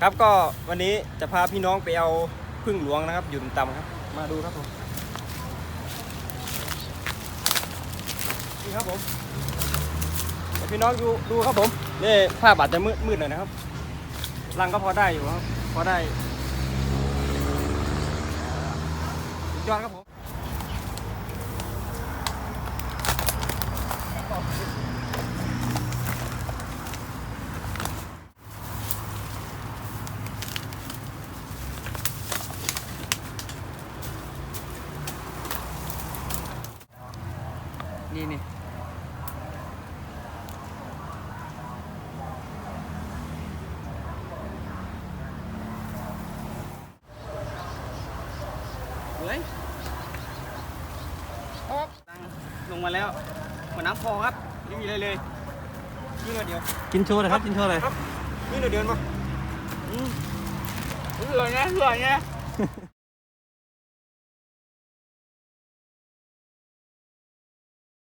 ครับก็วันนี้จะพาพี่น้องไปเอาพึ่งหลวงนะครับ อยู่ต่ำๆครับ มาดูครับผมนี่ครับผมพี่น้องดูดูครับผมนี่ภาพอาจจะมืดมืดหน่อยนะครับรังก็พอได้อยู่ครับ พอได้ยอดครับผม นี่นี่เฮ้ยครับตังลงมาแล้วเหมือนน้ำพอครับไม่มีอะไรเลยนี่หน่อยเดียวกินโชว์หน่อยครับกินโชว์หน่อยครับนี่หน่อยเดียวปะเหื่อยไงเหื่อยไง